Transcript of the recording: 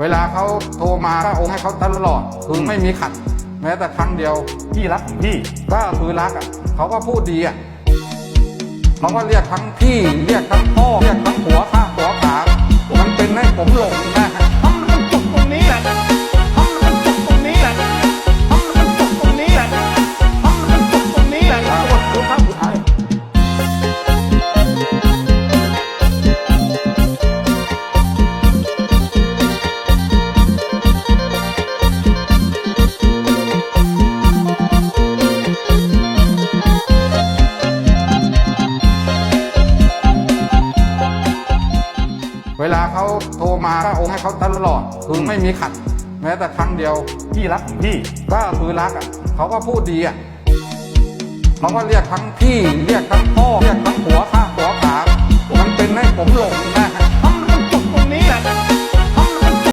เวลาเขาโทรมาก็โอนให้เขาตลอดคือไม่มีขัด แม้แต่ครั้งเดียว พี่รักของพี่ ก็คือรักอะเขาก็พูดดีอะเขาก็เรียกทั้งพี่ เรียกทั้งพ่อ เรียกทั้งหัวข้าหัวขามันเป็นให้ผมหลงนะ เวลาเขาโทรมาก็โอนให้เขาตลอดคือไม่มีขัด แม้แต่ครั้งเดียว พี่รักของพี่ ก็คือรักอะเขาก็พูดดีอะเขาก็เรียกทั้งพี่ เรียกทั้งพ่อเรียกทั้งหัวข้าหัวขามันเป็นให้ผมหลง